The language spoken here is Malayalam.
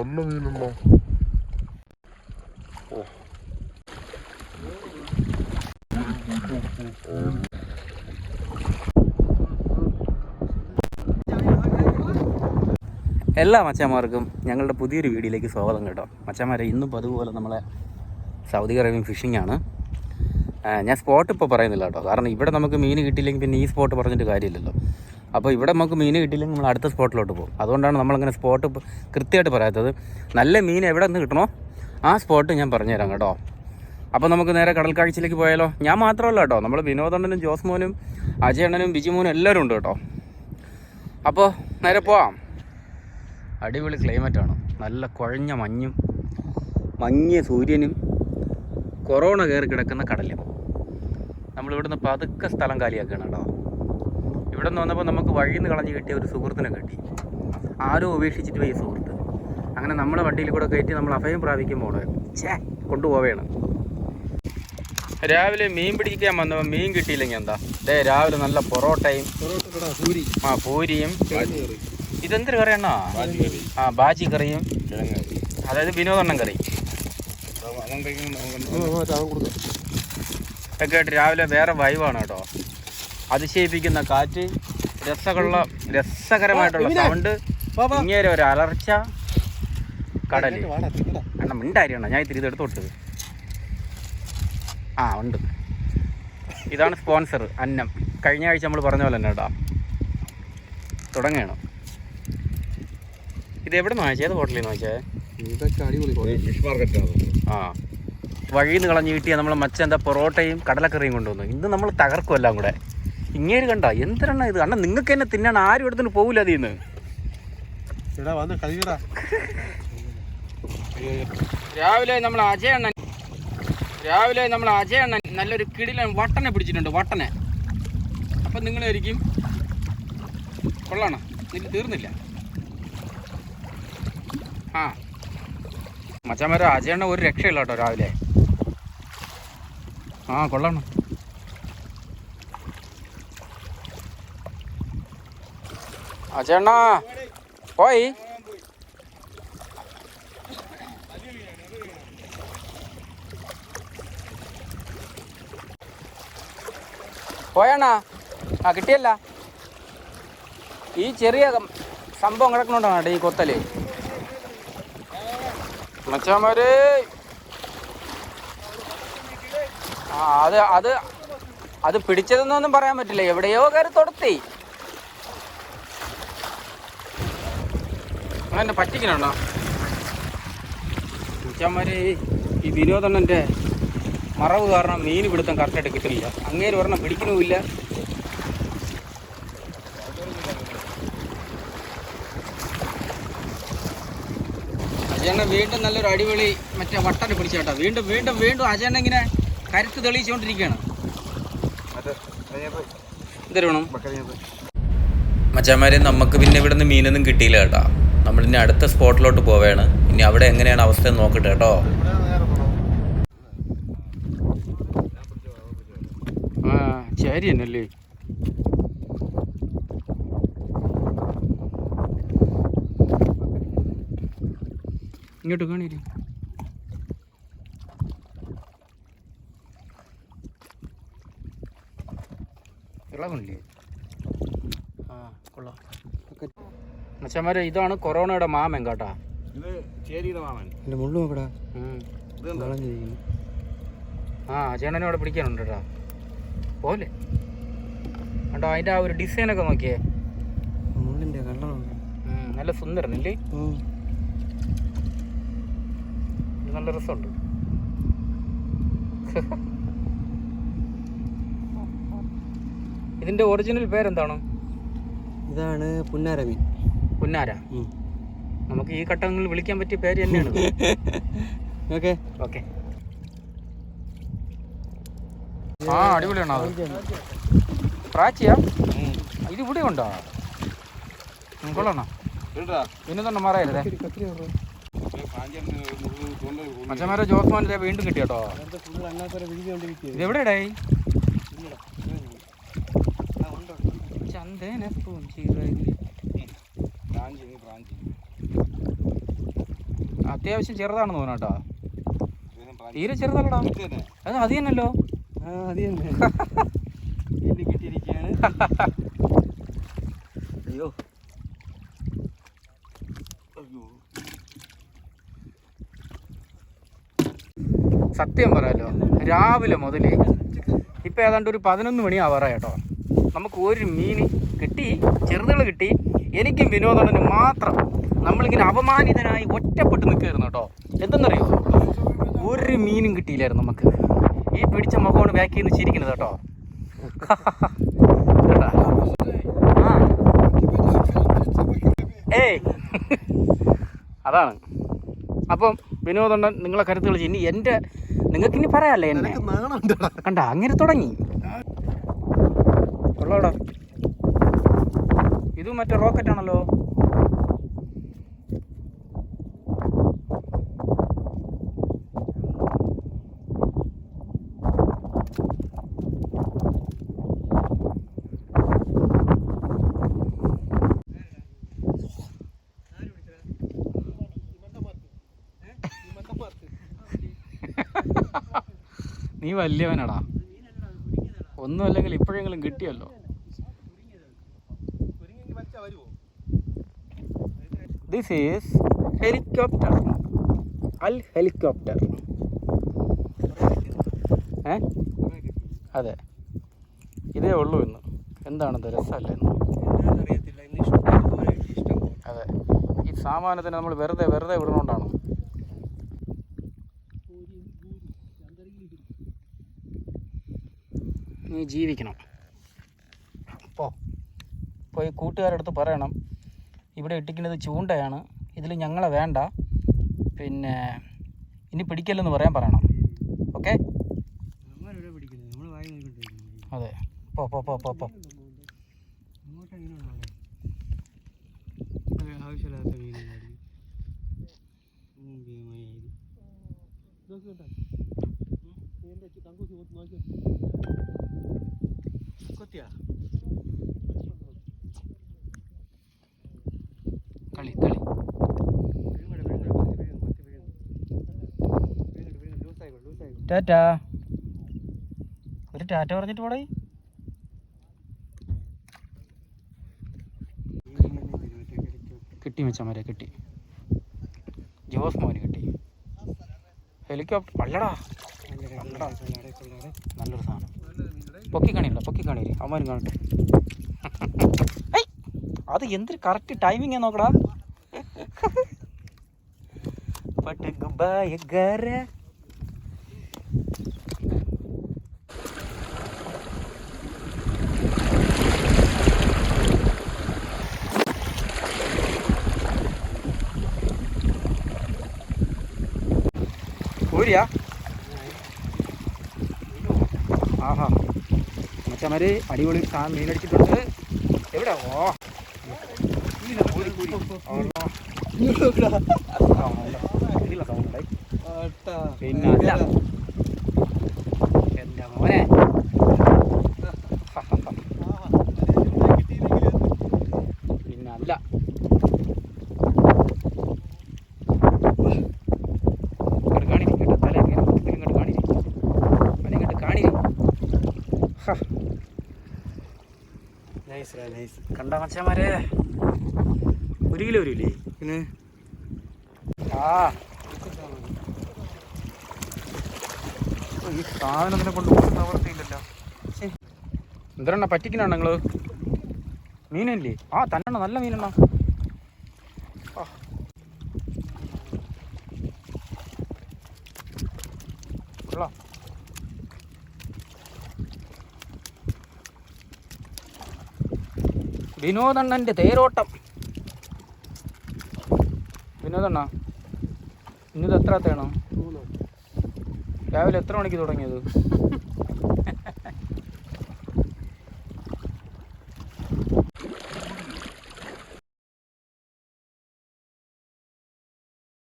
നല്ല മീനുണ്ടോ എല്ലാ മച്ചാന്മാർക്കും ഞങ്ങളുടെ പുതിയൊരു വീഡിയോയിലേക്ക് സ്വാഗതം കേട്ടോ. മച്ചാമാരെ ഇന്നും അതുപോലെ നമ്മളെ സൗദി അറേബ്യൻ ഫിഷിംഗ് ആണ്. ഞാൻ സ്പോട്ട് ഇപ്പോൾ പറയുന്നില്ല കേട്ടോ. കാരണം ഇവിടെ നമുക്ക് മീൻ കിട്ടിയില്ലെങ്കിൽ പിന്നെ ഈ സ്പോട്ട് പറഞ്ഞിട്ട് കാര്യമില്ലല്ലോ. അപ്പോൾ ഇവിടെ നമുക്ക് മീൻ കിട്ടിയില്ലെങ്കിൽ നമ്മൾ അടുത്ത സ്പോട്ടിലോട്ട് പോകും. അതുകൊണ്ടാണ് നമ്മളിങ്ങനെ സ്പോട്ട് കൃത്യമായിട്ട് പറയാത്തത്. നല്ല മീൻ എവിടെ നിന്ന് കിട്ടണോ ആ സ്പോട്ട് ഞാൻ പറഞ്ഞുതരാം കേട്ടോ. അപ്പോൾ നമുക്ക് നേരെ കടൽ കാഴ്ചയിലേക്ക് പോയാലോ? ഞാൻ മാത്രമല്ല കേട്ടോ. നമ്മൾ വിനോദണ്ണനും ജോസ്മോനും അജയണ്ണനും ബിജിമോനും എല്ലാവരും ഉണ്ട് കേട്ടോ. അപ്പോൾ നേരെ പോവാം. അടിപൊളി ക്ലൈമറ്റാണ് നല്ല കുഴഞ്ഞ മഞ്ഞും മങ്ങിയ സൂര്യനും കൊറോണ കയറി കിടക്കുന്ന കടലും നമ്മളിവിടുന്ന് പതുക്കെ സ്ഥലം കാലിയാക്കുകയാണ് കേട്ടോ. ഇവിടെ നിന്ന് വന്നപ്പോൾ നമുക്ക് വഴിയിൽ നിന്ന് കളഞ്ഞ് കിട്ടിയ ഒരു സുഹൃത്തിനെ കിട്ടി. ആരും ഉപേക്ഷിച്ചിട്ട് പോയി സുഹൃത്ത്. അങ്ങനെ നമ്മളെ വണ്ടിയിൽ കൂടെ കയറ്റി നമ്മൾ അഭയം പ്രാപിക്കുമ്പോൾ ചേ ഛേ കൊണ്ടുപോവുകയാണ്. രാവിലെ മീൻ പിടിക്കാൻ വന്നപ്പോൾ മീൻ കിട്ടിയില്ലെങ്കിൽ എന്താ? ദേ രാവിലെ നല്ല പൊറോട്ടയും ആ പൂരിയും ഇതെന്തൊരു കറിയണ്ണാ ആ ബാജി കറിയും അതായത് വിനോദണ്ണം കറി. ഒക്കെ ആയിട്ട് രാവിലെ വേറെ വൈവാണ് കേട്ടോ. അതിശയിപ്പിക്കുന്ന കാറ്റ് രസമുള്ള രസകരമായിട്ടുള്ള സൗണ്ട് ഇങ്ങനെ ഒരു അലർച്ച കടൽ. അണ്ണ മിണ്ടായിരിക്കണം ഞാൻ ഇത്തിരി ഇതെടുത്ത് കൊടുത്തത്. ആ ഉണ്ട്. ഇതാണ് സ്പോൺസർ അന്നം. കഴിഞ്ഞ ആഴ്ച നമ്മൾ പറഞ്ഞ പോലെ തന്നെ കേട്ടോ. തുടങ്ങണം ഇത് എവിടെ നിന്ന് വാങ്ങിച്ചത് ഏത് ഹോട്ടലിൽ നിന്ന് വാങ്ങിച്ചത് ഇതൊക്കെ അടിപൊളി ഫിഷ് മാർക്കറ്റാണ് ആ. വഴിയിൽ നിന്ന് കളഞ്ഞ് കിട്ടിയ നമ്മൾ മച്ച എന്താ പൊറോട്ടയും കടലക്കറിയും കൊണ്ടുവന്നു. ഇന്ന് നമ്മൾ തകർക്കും എല്ലാം കൂടെ. ഇങ്ങേര് കണ്ട? എന്തിനാണ് ഇത്? അണ്ണ നിങ്ങൾക്ക് തന്നെ തിന്നാണ് ആരും എടുത്തിട്ട് പോകില്ല അതിൽ നിന്ന് രാവിലെ നമ്മൾ അജയ അണ്ണൻ രാവിലെ നമ്മൾ അജയ അണ്ണൻ നല്ലൊരു കിടിലൻ വട്ടനെ പിടിച്ചിട്ടുണ്ട് വട്ടനെ. അപ്പം നിങ്ങളായിരിക്കും കൊള്ളണം? തീർന്നില്ല. ആ. മച്ചാമാരെ അജയണ്ണ ഒരു രക്ഷയില്ല കേട്ടോ രാവിലെ. ആ കൊള്ളാണോ അജയണ്ണ പോയി. പോയാണാ ആ കിട്ടിയല്ല. ഈ ചെറിയ സംഭവം കിടക്കണോണ്ടാണ് ഈ കൊത്തൽ? മച്ചാമാര്. ആ അത് അത് അത് പിടിച്ചതെന്നൊന്നും പറയാൻ പറ്റില്ല. എവിടെയോ കയറി തൊടത്തി. അങ്ങനെ പറ്റിക്കണോ മച്ചാമാര് ഈ വിനോദണ്ണന്റെ മറവ് കാരണം മീൻ പിടുത്തം കറക്റ്റായിട്ട് കിട്ടില്ല അങ്ങേര് ഒരെണ്ണം പിടിക്കണമില്ല. അജയണ്ണ വീണ്ടും നല്ലൊരു അടിപൊളി മറ്റേ വട്ടനെ പിടിച്ചേട്ടാ വീണ്ടും വീണ്ടും വീണ്ടും അജയണ്ണ ഇങ്ങനെ കരുത്ത് തെളിയിച്ചുകൊണ്ടിരിക്കുകയാണ്. എന്തൊരു വേണം മച്ചാമാരെ നമുക്ക് പിന്നെ ഇവിടെ നിന്ന് മീനൊന്നും കിട്ടിയില്ല കേട്ടോ. നമ്മളിനി അടുത്ത സ്പോട്ടിലോട്ട് പോവുകയാണ് ഇനി അവിടെ എങ്ങനെയാണ് അവസ്ഥ എന്ന് നോക്കട്ടെ കേട്ടോ. ആ തന്നെയല്ലേ? ഇങ്ങോട്ട് കാണിരി ഇളവില്ലേ ആ കൊള്ളാം. മച്ചന്മാരെ ഇതാണ് കൊറോണയുടെ മാമൻ കേട്ടാ. ഇത് ചേരിയുടെ മാമൻ. എന്റെ മുള്ളു നോക്കടാ. വളഞ്ഞിരിക്കുന്നു ആ ചേട്ടനെ അവിടെ പിടിക്കാനുണ്ട് കേട്ടാ. പോലെ കണ്ടോ അതിന്റെ ആ ഒരു ഡിസൈനൊക്കെ നോക്കിയേ. മുള്ളിന്റെ കളർ നല്ല സുന്ദരനല്ലേ ഇത് നല്ല രസമുണ്ട്. ഇതിന്റെ ഒറിജിനൽ പേരെന്താണ്? ഇതാണ് പുന്നാരമീൻ. പുന്നാര നമുക്ക് ഈ ഘട്ടങ്ങളിൽ വിളിക്കാൻ പറ്റിയ പേര് തന്നെയാണ്. ഓക്കെ. ഓക്കെ. ആ അടിപൊളിയാണോ അത് പ്രാച്ചിയാ ഇത് ഇവിടെ ഉണ്ടോ? കൊള്ളാണോ ഇടാ പിന്നെ തന്നെ മറയരുതേ കത്തിരി മച്ചന്മാരെ ജോസ്മാന്റെ വീണ്ടും കിട്ടി കേട്ടോ ഇത് എവിടെയാടേ? ചന്ദന പൂഞ്ചിറകിൽ അത്യാവശ്യം ചെറുതാണെന്ന് തോന്നാട്ടാ തീരെ ചെറുതല്ലടാ. അത് അത് തന്നെയല്ലോ. അയ്യോ. സത്യം പറയാലോ രാവിലെ മുതൽ ഇപ്പം ഏതാണ്ട് ഒരു പതിനൊന്ന് മണി ആവാറായി കേട്ടോ. നമുക്ക് ഒരു മീൻ കിട്ടി ചെറുതുകൾ കിട്ടി. എനിക്കും വിനോദനും മാത്രം നമ്മളിങ്ങനെ അപമാനിതനായി ഒറ്റപ്പെട്ട് നിൽക്കുകയായിരുന്നു കേട്ടോ. എന്തെന്നറിയോ? ഒരു മീനും കിട്ടിയില്ലായിരുന്നു നമുക്ക്. ഈ പിടിച്ച മുഖമാണ് ബാക്കി നിന്ന് ചിരിക്കുന്നത് കേട്ടോ? ഏയ്. അതാണ്. അപ്പം വിനോദണ്ണൻ നിങ്ങളെ കരുത്തുകൾ ഇനി എന്റെ നിങ്ങൾക്ക് ഇനി പറയാല്ലേ എന്നെ? കണ്ട അങ്ങനെ തുടങ്ങി. കൊള്ളാടാ ഇത് മറ്റേ റോക്കറ്റ് ആണല്ലോ. നീ വലിയവനാടാ. ഒന്നും അല്ലെങ്കിൽ ഇപ്പോഴെങ്കിലും കിട്ടിയല്ലോ. ദിസ് ഈസ് ഹെലികോപ്റ്റർ അൽ ഹെലികോപ്റ്റർ ഏ? അതെ. ഇതേ ഉള്ളൂ ഇന്ന്. എന്താണത് രസമല്ലേ ഇന്ന്? അതെ. ഈ സാമാനത്തിന് നമ്മൾ വെറുതെ വെറുതെ വിടണോണ്ടാണ് നീ ജീവിക്കണം. പോ. പോയി കൂട്ടുകാരടുത്ത് പറയണം. ഇവിടെ ഇട്ടിക്കുന്നത് ചൂണ്ടയാണ്. ഇതിൽ ഞങ്ങളെ വേണ്ട. പിന്നെ ഇനി പിടിക്കല്ലെന്ന് പറയാൻ പറയണം. ഓക്കെ? അതെ. പോ പോ പോ പോ പോ. ആവശ്യമില്ലാത്ത മീനുണ്ടായിരുന്നു കൊത്തിയാ ടാറ്റ. ഒരു ടാറ്റ പറഞ്ഞിട്ട് പോടേ. കിട്ടി വെച്ചമാരെ കിട്ടി. ജോസ് മോന് കിട്ടി. ഹെലികോപ്റ്റർ അല്ലടാ. നല്ലൊരു സാധനം. പൊക്കി കാണില്ല പൊക്കി കാണില്ലേ അവന്മാരും കാണട്ടെ! അത് എന്തൊരു കറക്റ്റ് ടൈമിങ് നോക്കടാ. പട്ട് ഗുബായ ഊരിയാ ആഹാ. മറ്റമാര് അടിപൊളി സാ മീനടിച്ചിട്ടുണ്ട്. എവിടെ? ഓ. പിന്നെ അല്ല. എന്റെ മോനെ പിന്നെ അല്ല ഇങ്ങോട്ട് കാണിരി കേട്ടോ തല ഇങ്ങനെ മൊത്തത്തിൽ ഇങ്ങോട്ട് കാണിരി അവനെ ഇങ്ങോട്ട് കാണിരി ഹ, നൈസ് നൈസ് കണ്ട മച്ചന്മാരെ ഒരു കിലോ വരില്ലേ പിന്നെ ആ. ഈ സാധനത്തിനെ കൊണ്ട് ഒരു നിവർത്തിയില്ലല്ലോ. എന്തിനാ പറ്റിക്കണോ നിങ്ങൾ? മീനല്ലേ? ആ തന്നെ നല്ല മീനെണ്ണ ആ. കൊള്ളാം വിനോദണ്ണന്റെ തേരോട്ടം. വിനോദണ്ണ ഇന്നിത് തേണം? രാവിലെ എത്ര മണിക്ക് തുടങ്ങിയത്?